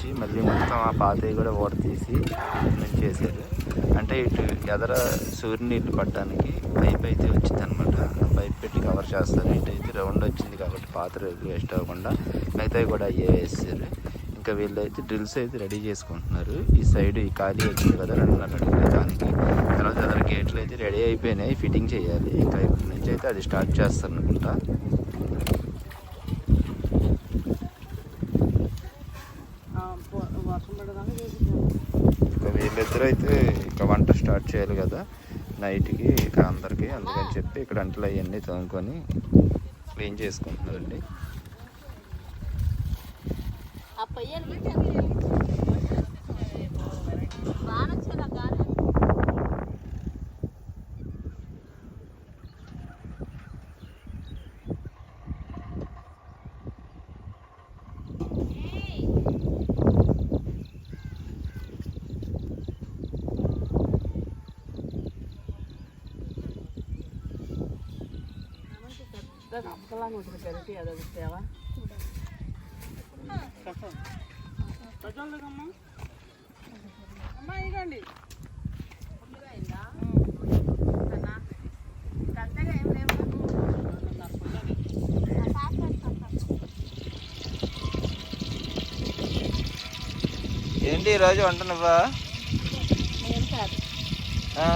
వచ్చి మళ్ళీ మొత్తం ఆ పాతవి కూడా ఓడ తీసి నుంచి చేశారు అంటే ఇటు ఎదర సూర్యుని నీళ్ళు పడడానికి పైప్ అయితే వచ్చింది అనమాట పైప్ పెట్టి కవర్ చేస్తారు. ఇటు అయితే రౌండ్ వచ్చింది కాబట్టి పాత్ర వేస్ట్ అవ్వకుండా మిగతావి కూడా అయ్యే వేస్తారు. ఇంకా వీళ్ళు అయితే డ్రిల్స్ అయితే రెడీ చేసుకుంటున్నారు. ఈ సైడ్ ఈ ఖాళీ వచ్చింది కదా రెండున్నర అడుగులు దానికి. తర్వాత అదర్ గేట్లు అయితే రెడీ అయిపోయినాయి. ఫిట్టింగ్ చేయాలి. ఇంకా ఇప్పటి నుంచి అయితే అది స్టార్ట్ చేస్తారు అనుకుంటా వర్షం పడగానే ఇంకా వీళ్ళిద్దరూ అయితే ఇక వంట స్టార్ట్ చేయాలి కదా నైట్కి ఇక అందరికి అందుకని చెప్పి ఇక్కడ అంటలు అవన్నీ తోముకొని క్లీన్ చేసుకుంటున్నారండి. ఆ వచ్చేలా ఉంటుంది గరిటి అది ఒకటి తేవా పెద్దోళ్ళదమ్మా అమ్మా ఇగండి ఏంటి ఈరోజు వంట నువ్వా? నేను కాదు ఆ?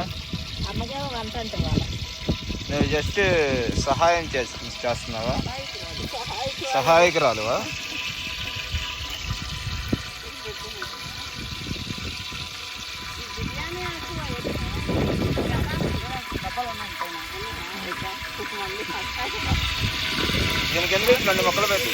అమ్మకే వంట అంటే వాళ్ళ నువ్వు జస్ట్ సహాయం చేస్తు. చేస్తున్నావా? సహాయకురాలువా? దీనికి ఎందుకు రెండు మొక్కలు పెట్టి?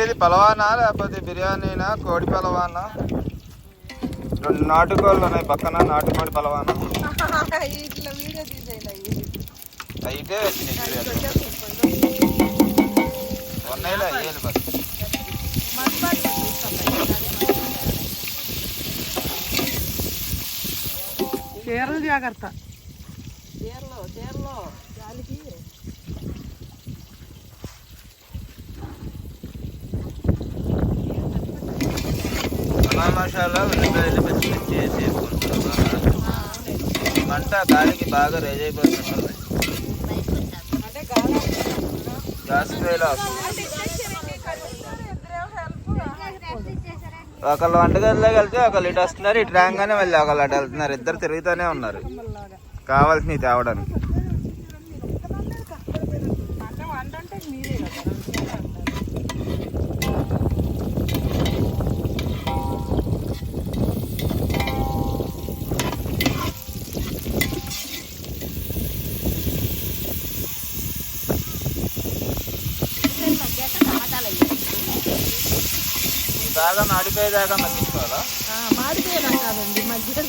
ఏంటిది పలవానా లేకపోతే బిర్యానీనా కోడి పలవానా? రెండు నాటుకోళ్ళు ఉన్నాయి పక్కన నాటుకోడి పలవానా? ఇట్లా వీడియో తీసేయండి అయితే ఉన్నాయిలే అయ్యేది చీరలు జాగ్రత్త. చీరలో చీరలో. గాలికి మసాలా ఉల్లిపాయలు పచ్చిమిర్చి వేసి వేసుకుంటాం మంట గాలికి బాగా రేజ్ అయిపోతుంది అంటే గ్యాస్ ఒకళ్ళు వంటగదిలోకి వెళ్తే ఒకళ్ళు ఇటు వస్తున్నారు ఇటు రాగానే మళ్ళీ ఒకళ్ళు అటు వెళ్తున్నారు. ఇద్దరు తిరుగుతూనే ఉన్నారు. కావాల్సినవి తేవడానికి అంటే వంట అంటే మీరే కదా మధ్యాక టమాటాలు అయ్యాయి బాగా మాడిపోయేదాకా మగ్గించుకోవాలా? మాడిపోయినా కాదండి మధ్య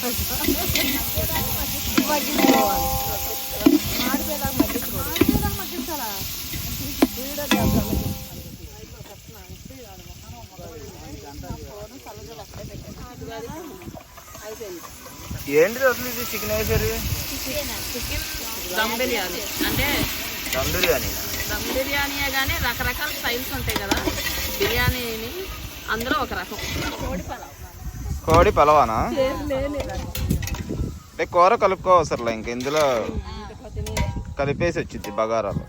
మగ్గించుకోవాలి మాడిపోయేదాకా మగ్గించుకోవాలి మాడిపోయేదాకా మగ్గించాలా వీడియో చేద్దాం ఏంటిది అసలు ఇది చికెన్ వేసారు దమ్ బిర్యానీ. అంటే దమ్ బిర్యానీ. దమ్ బిర్యానీయే కానీ రకరకాల స్టైల్స్ ఉంటాయి కదా. బిర్యానీని అందులో ఒక రకం కోడి పలావ్ కోడి పలవానా అంటే కూర కలుపుకోవసరలే ఇంక ఇందులో కలిపేసి వచ్చింది బగారాలో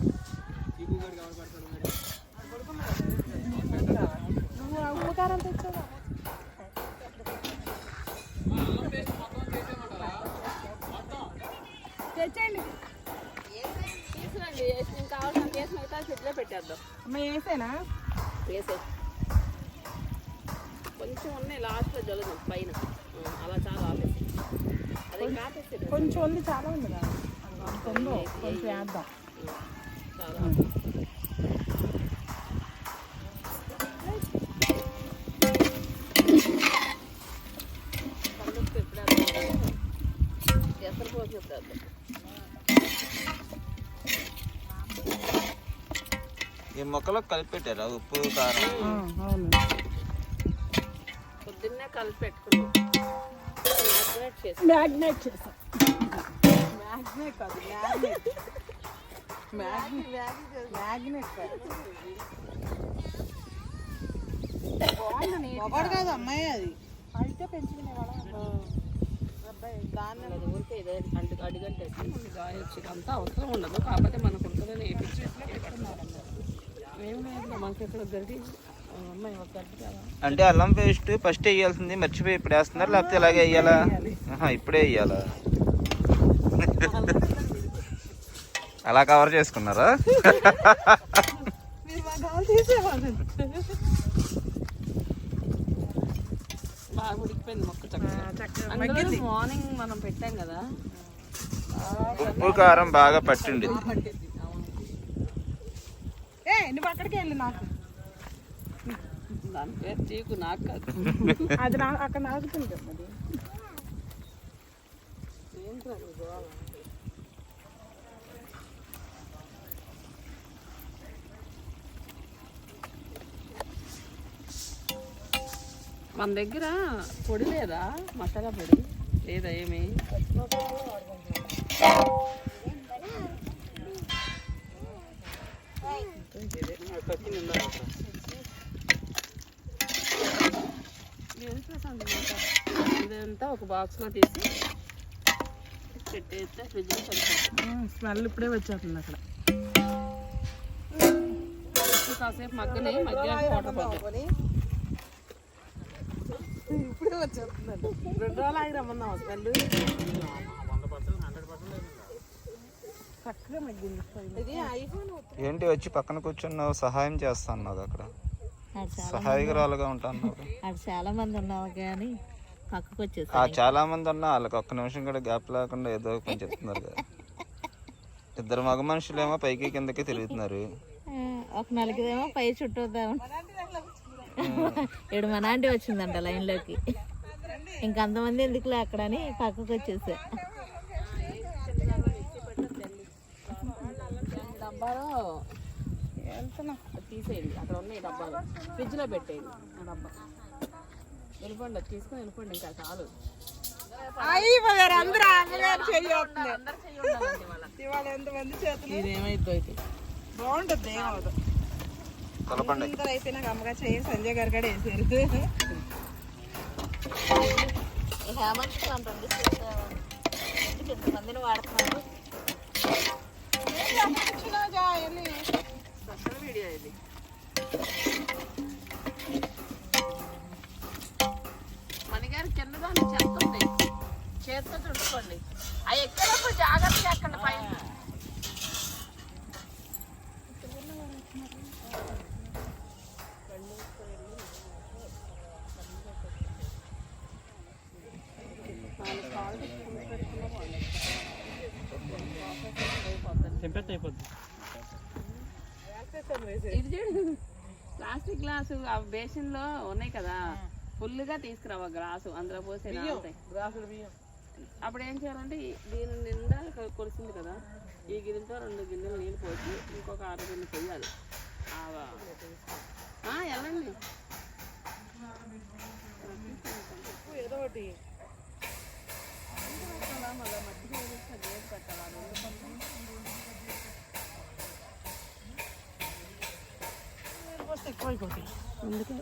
పెట్టేద్దాం అమ్మ వేసేనా వేసే కొంచెం ఉన్నాయి లాస్ట్లో జలుదు పైన. అలా చాలా ఆపేసి. అదే కాపేసి కొంచెం ఉంది చాలా ఉంది కదా. కొంచెం వేద్దాం. చాలా ఎప్పుడు? ఎసరు? ఈ మొక్కలో కలిపి పెట్టారా? ఉప్పు కారం? అవును. పొద్దున్నే కలిపి పెట్టుకున్నాం మ్యాగ్నేట్ చేసి. మ్యాగ్నేట్ చేసాం. మ్యాగ్నేట్ కాదు మ్యాగ్నేట్. మ్యాగ్నేట్. మ్యాగ్నేట్ కాదు. ఒకటి కాదు అమ్మాయి అది. అయితే అంతా అవసరం ఉండదు. కాకపోతే మనకు ఏం లేదు మనకి ఇక్కడ గడ్డి అంటే అల్లం పేస్ట్ ఫస్ట్ వేయాల్సింది మర్చిపోయి ఇప్పుడు వేస్తున్నారు లేకపోతే ఇలాగే వేయాలా? ఇప్పుడే వేయాలా? అలా కవర్ చేసుకున్నారా? మార్నింగ్ మనం పెట్టాం కదా ఉప్పు కారం బాగా నువ్వు అక్కడికి వెళ్ళి నాకు. దాని పేరు చీకు నాకు కాదు అది నా అక్కడ నాకుతుంది కదా ఏంట్రా? మన దగ్గర పొడి లేదా? మసాలా పొడి లేదా ఏమి? ఇదంతా ఒక బాక్స్లో తీసి పెట్టేస్తే ఫ్రిడ్జ్లో సరిపోతుంది. స్మెల్ ఇప్పుడే వచ్చేస్తుంది అక్కడ. కాసేపు మగ్గని మగ్గాక వాటర్ పోతాయి ఇప్పుడే వచ్చేస్తుందండి. రెండు రోజులు ఆగి రమ్మన్నాం స్మెల్ ఏంటి వచ్చి పక్కన కూర్చున్నావు? సహాయం చేస్తున్నావు అక్కడ. సహాయకురాలుగా ఉంటాను అక్కడ చాలా మంది ఉన్నావు కానీ పక్కకు వచ్చేసి ఆ చాలా మంది ఉన్నా వాళ్ళకి ఒక్క నిమిషం కూడా గ్యాప్ లేకుండా ఏదో పని చెప్తున్నారు కదా. ఇద్దరు మగ మనుషులేమో పైకి కిందకి తిరుగుతున్నారు. ఒక నలుగురేమో పై చుట్టూ ఏడు మన ఆంటీ వచ్చిందంట లైన్లోకి. ఇంకంతమంది ఎందుకులే అక్కడ అని పక్కకు వచ్చేసా డబ్బాలో తీసేయండి. అక్కడ ఉన్నాయి డబ్బాలు. ఫ్రిడ్జ్లో పెట్టేయండి. ఆ డబ్బా. వెళ్ళిపోండి అది తీసుకుని వెళ్ళిపోండి ఇంకా చాలు. అయిపోయారు అందరూ అమ్మగారు చెయ్యి ఇవాళ. ఎంతమంది చేతులు? ఇదేమైద్దో అయితే. బాగుంటుంది ఏమవుతుంది అందరూ అయిపోయినాక అమ్మగారు చెయ్యి సంజయ్ గారు కూడా వేసారు హేమంత్ ఎంతమందిని వాడుతున్నారు? స్పెషల్ వీడియో ఇది. ఆ బేసిన్లో ఉన్నాయి కదా. ఫుల్గా తీసుకురావు ఆ గ్లాసు అందులో పోసి. గ్లాసులు బియ్యం. అప్పుడు ఏం చేయాలంటే దీని నిండా కొలిసింది కదా. ఈ గిన్నెతో రెండు గిన్నెలు నీళ్ళు పోసి ఇంకొక ఆరు గిన్నె పోయాలి వెళ్ళండి ఏదో ఒకటి. ఎక్కువైపోతాయి. అందుకే.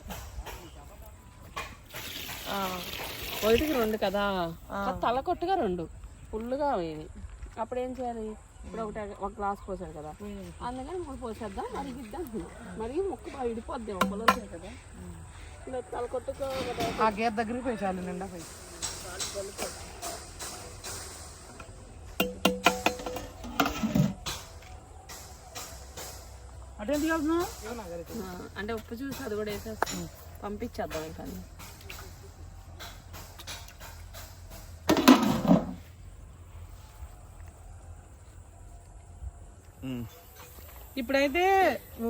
ఒకటికి రెండు కదా? తల కొట్టుగా రెండు. ఫుల్గా అయ్యేది అప్పుడు ఏం చేయాలి? ఇప్పుడు ఒకటి ఒక గ్లాస్ పోసాడు కదా. అందుకని మూడు పోసేద్దాం అరిగిద్దాం. మరి ముక్క బాగా విడిపోద్ది మొక్కలు కదా. ఇలా తల కొట్టుకో కదా. ఆ గేర్ దగ్గరికి పోయి చాలు నిండా పోయి. అటే ఉప్పు చూసి అది కూడా వేసేస్తాం. పంపించేద్దాం ఇంకా ఇప్పుడైతే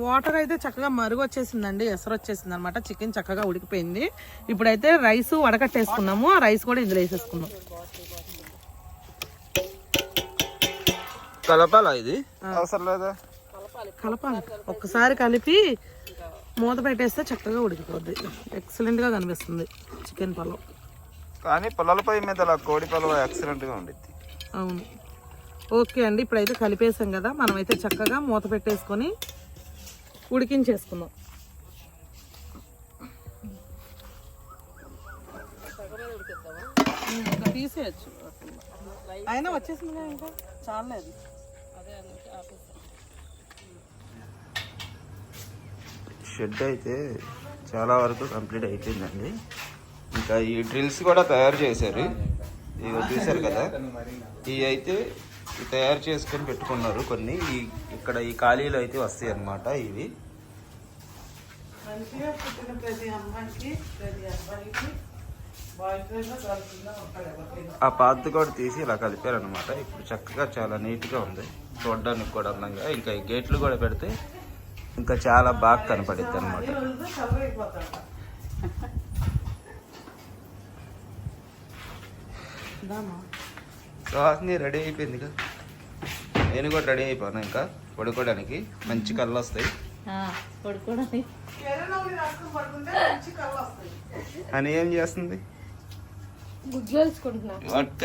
వాటర్ అయితే చక్కగా మరుగు వచ్చేసిందండి ఎసరు వచ్చేసింది అనమాట చికెన్ చక్కగా ఉడికిపోయింది. ఇప్పుడైతే రైస్ వడకట్టేసుకున్నాము. ఆ రైస్ కూడా ఇందులో వేసేసుకున్నాం కలపాలా ఇది? అవసరం లేదా? కలపాలి. ఒక్కసారి కలిపి మూత పెట్టేస్తే చక్కగా ఉడికిపోద్ది. ఎక్సలెంట్గా కనిపిస్తుంది చికెన్ పలావ్. కానీ పొలాల పొయ్యి మీద అలా కోడి పొలవ ఎక్సలెంట్గా ఉండిద్ది. అవును. ఓకే అండి ఇప్పుడైతే కలిపేసాం కదా మనమైతే చక్కగా మూత పెట్టేసుకొని ఉడికించేసుకుందాం. తీసేయచ్చు. అయినా వచ్చేసింది కదా ఇంకా? చాలేదు షెడ్ అయితే చాలా వరకు కంప్లీట్ అయిపోయిందండి. ఇంకా ఈ డ్రిల్స్ కూడా తయారు చేశారు. ఇవి చూశారు కదా? ఇవి అయితే తయారు చేసుకొని పెట్టుకున్నారు కొన్ని. ఈ ఇక్కడ ఈ ఖాళీలు అయితే వస్తాయి అన్నమాట ఇవి. ఆ పాత కూడా తీసి ఇలా కలిపారనమాట ఇప్పుడు చక్కగా చాలా నీట్గా ఉంది. చూడడానికి కూడా అందంగా. ఇంకా ఈ గేట్లు కూడా పెడితే ఇంకా చాలా బాగా కనపడిద్ది అనమాట సుహాసిని రెడీ అయిపోయిందిగా నేను కూడా రెడీ అయిపోయాను ఇంకా పడుకోవడానికి. మంచి కళ్ళు వస్తాయి. అని ఏం చేస్తుంది?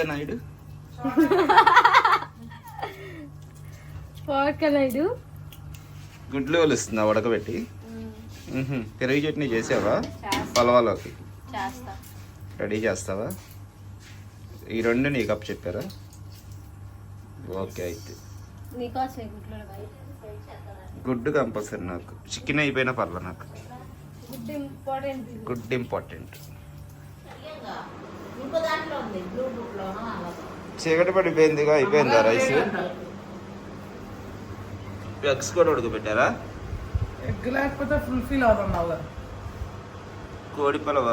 నాయుడు పోకలేడు గుడ్లు వలుస్తుందా ఉడకబెట్టి. పెరుగు చట్నీ చేసావా? పలవాలోకి. చేస్తా. రెడీ చేస్తావా? ఈ రెండు నీకు అప్ చెప్పారా? ఓకే అయితే. నీకోసం గుడ్లు గుడ్ కంపల్సరీ నాకు. చికెన్ అయిపోయినా పర్లే నాకు. గుడ్ ఇంపార్టెంట్. చీకటి పడిపోయిందిగా అయిపోయిందా రైస్? ఎగ్స్ కూడా ఉడకబెట్టారా? ఎగ్ లేకపోతే ఫుల్ ఫీల్ అవుతున్నావు కదా కోడి పలవ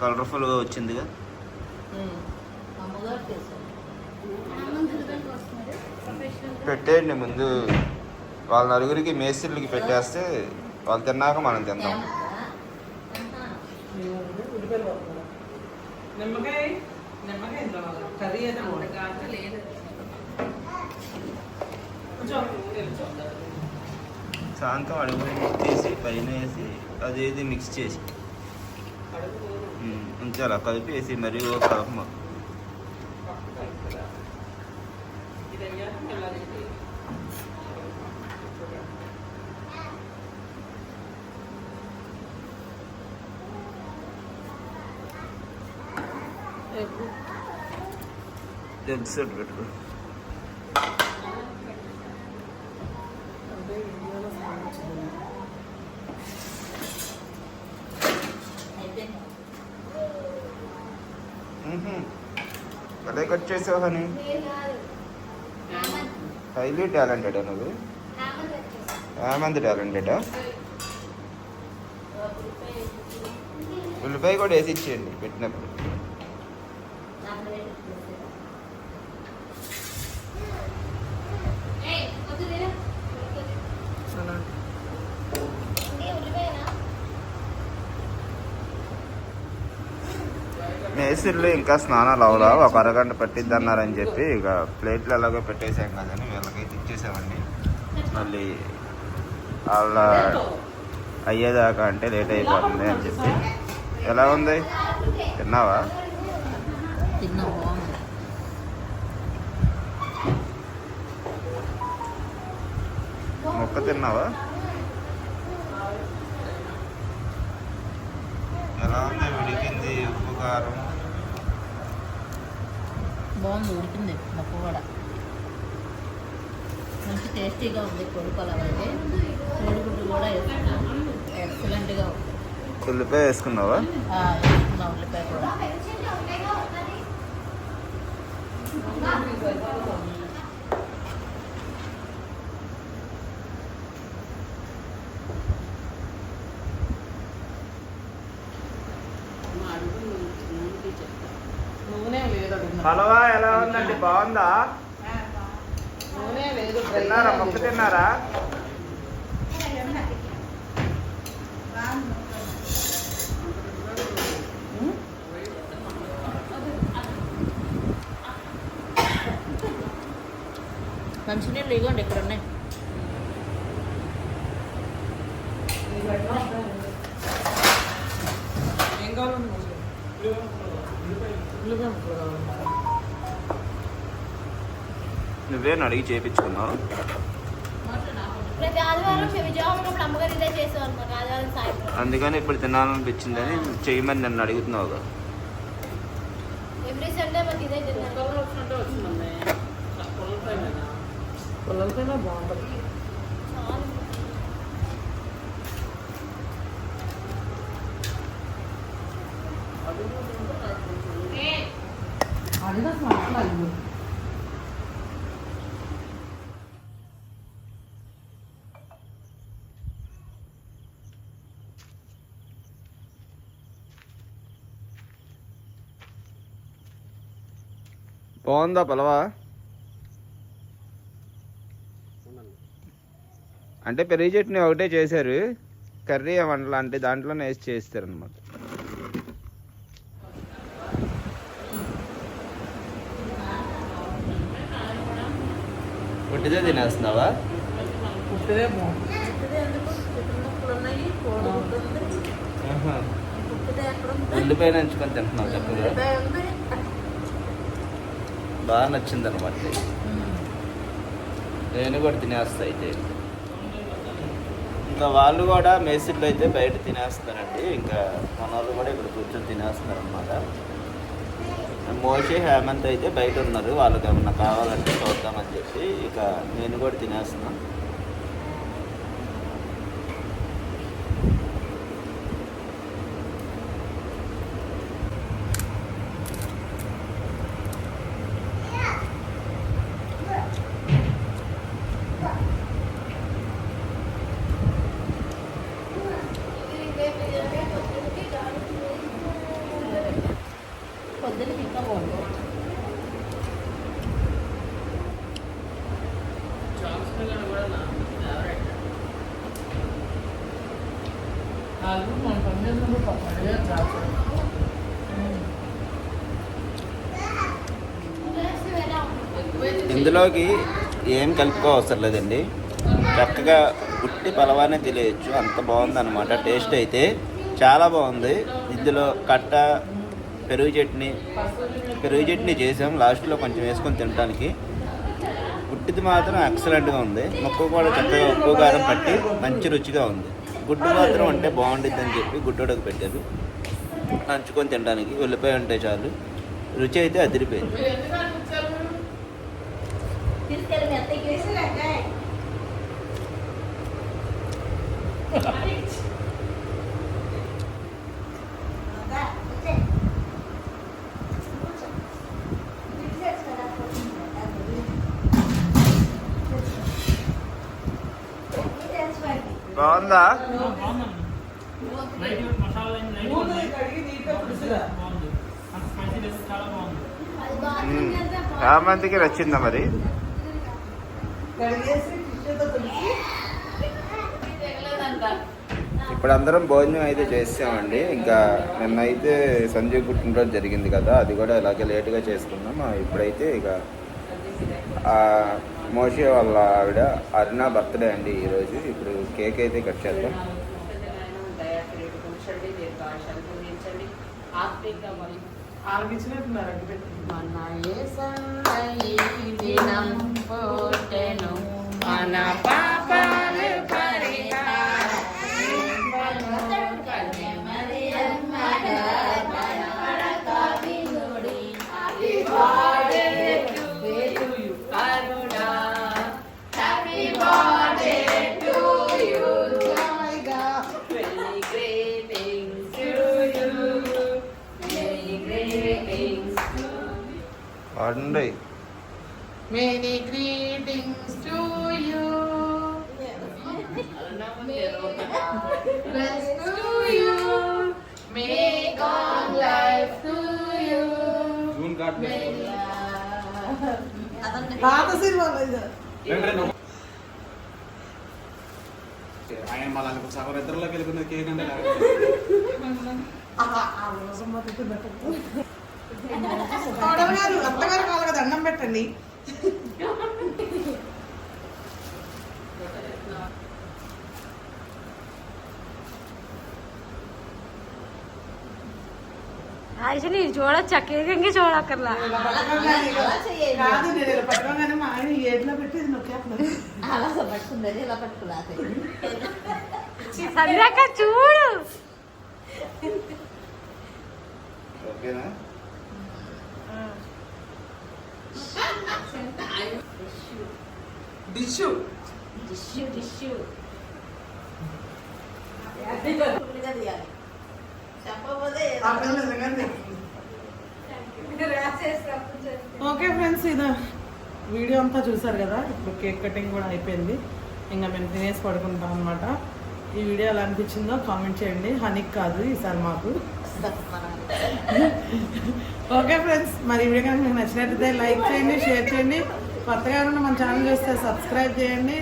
కలర్ఫుల్గా వచ్చిందిగా. అమ్మగారు చేశారు. పెట్టేయండి ముందు. వాళ్ళ నలుగురికి మేస్త్రులకి పెట్టేస్తే వాళ్ళు తిన్నాక మనం తిందాం. నిమ్మకాయ నిమ్మకాయ ఇందులో కావాలి. కర్రీ అయితే బాగుంది. కొంచెం కొంచెం. సాయంత్రం అడుగు తీసి పైన వేసి అది ఇది మిక్స్ చేసి ఉంచాలి? కలిపి వేసి మరి ఒక ఇది. ఎగ్స్ పెట్టుకో అంటే ఇండియాలో సంబంధించింది. అయిపోయింది కట్ చేసావు అని హైలీ టాలెంటెడ్ నువ్వు? ఏమంది టాలెంటెడా ఉల్లిపాయ కూడా వేసి ఇచ్చేయండి పెట్టినప్పుడు. మేస్త్రీలు ఇంకా స్నానాలు అవలా ఒక అరగంట పట్టిద్ది అన్నారని చెప్పి ఇక ప్లేట్లు ఎలాగో పెట్టేసాం కదని వీళ్ళకైతే ఇచ్చేసామండి. మళ్ళీ వాళ్ళ అయ్యేదాకా అంటే లేట్ అయిపోతుంది అని చెప్పి. ఎలా ఉంది? తిన్నావా? మొక్క తిన్నావా? ఎలా ఉంది? విడికింది ఉప్పు కారం? బాగుంది ఉడికింది మొక్క కూడా. మంచి టేస్టీగా ఉంది కోడి పొలం అయితే. కోడిగుడ్డు కూడా ఎక్సలెంట్గా ఉంది. ఉల్లిపాయ వేసుకున్నావా? వేసుకున్న ఉల్లిపాయ కూడా. హలవా ఎలా ఉందండి? బాగుందా? తిన్నారా? మొక్క తిన్నారా? మంచినీళ్ళు ఇగోండి ఇక్కడ ఉన్నాయి ఏం కావాలండి నువ్వేను అడిగి చేయించుకున్నావు అందుకని ఇప్పుడు తినాలనిపించిందని చేయమని నన్ను అడుగుతున్నావు కదా. ఎవ్రీ సండే మాకు ఇదే తిన్నాను కలర్ వచ్చినట్టే వచ్చిందండి పుల్లపై మీద పిల్లలకైనా బాగుంటుంది అది అసలు అట్లా ఇవ్వు. బాగుందా పలవా? అంటే పెరుగు చట్నీ ఒకటే చేశారు. కర్రీ వంటలు అంటే దాంట్లోనే వేసి చేస్తారు అనమాట పుట్టిదే తినేస్తున్నావా ఉల్లిపాయ నంచుకొని తింటున్నావు చక్కగా బాగా నచ్చింది అనమాట నేను కూడా తినేస్తా అయితే. ఇంకా వాళ్ళు కూడా మేసిడ్లు అయితే బయట తినేస్తారండి ఇంకా మన వాళ్ళు కూడా ఇక్కడ కూర్చొని తినేస్తున్నారు అనమాట మోషి హేమంత్ అయితే బయట ఉన్నారు. వాళ్ళకి ఏమన్నా కావాలంటే చూద్దామని చెప్పి ఇక నేను కూడా తినేస్తున్నాను పొద్దున్న ఇంకా బాగుంది మన పని చేసినప్పుడు ఇందులోకి ఏం కలుపుకో అవసరం లేదండి. చక్కగా ఉట్టి పలవానే తెలియచ్చు. అంత బాగుంది అనమాట టేస్ట్ అయితే చాలా బాగుంది. ఇందులో కట్ట పెరుగు చట్నీ పెరుగు చట్నీ చేసాం. లాస్ట్లో కొంచెం వేసుకొని తినడానికి గుడ్డిది మాత్రం ఎక్సలెంట్గా ఉంది. ముక్క కూడా చక్కగా ఉప్పు కారం పట్టి మంచి రుచిగా ఉంది. గుడ్డు మాత్రం అంటే బాగుంటుంది అని చెప్పి గుడ్డోడకు పెట్టారు. నంచుకొని తినడానికి ఉల్లిపాయ ఉంటే చాలు. రుచి అయితే అదిరిపోయింది. Ha బాగుందా? పులుసుగా. చామంతికి నచ్చిందా మరి? ఇప్పుడు అందరం భోజనం అయితే చేసామండి ఇంకా నిన్న అయితే సంజయ్ పుట్టినరోజు జరిగింది కదా అది కూడా ఇలాగే లేటుగా చేసుకున్నాం ఇప్పుడైతే ఇక ఆ, మోషే వాళ్ళ ఆవిడ అరుణ బర్త్డే అండి ఈరోజు ఇప్పుడు కేక్ అయితే కట్ చేద్దాం. మన యేసయ్య to you. పాత సినిమాలో ఇది ఆయన మళ్ళీ అనుకో సగం ఇద్దరులోకి వెళ్ళిపోయింది కేక్ అంటే ఇది నొక్కేస్తున్నాను అలా పట్టుకుందని ఇలా పట్టుకున్నా సంధ్యాక చూడు ఓకేనా డిష్యూ ఓకే ఫ్రెండ్స్ ఇది వీడియో అంతా చూసారు కదా? ఇప్పుడు కేక్ కటింగ్ కూడా అయిపోయింది. ఇంకా మేము తినేసి పడుకుంటాం అనమాట ఈ వీడియో ఎలా అనిపించిందో కామెంట్ చేయండి. హనీక్ కాదు ఈసారి మాకు. ఓకే ఫ్రెండ్స్ మరి ఈ వీడియో కనుక మీకు నచ్చినట్లయితే లైక్ చేయండి షేర్ చేయండి. కొత్తగా ఉన్న మన ఛానల్ చూస్తే సబ్స్క్రైబ్ చేయండి.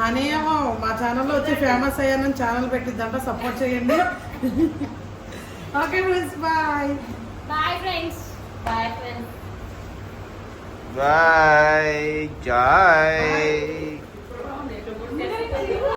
హనీ ఏమో మా ఛానల్లో వచ్చి ఫేమస్ అయ్యానని ఛానల్ పెట్టిద్దంట సపోర్ట్ చేయండి. Okay friends bye bye friends bye friends bye Joy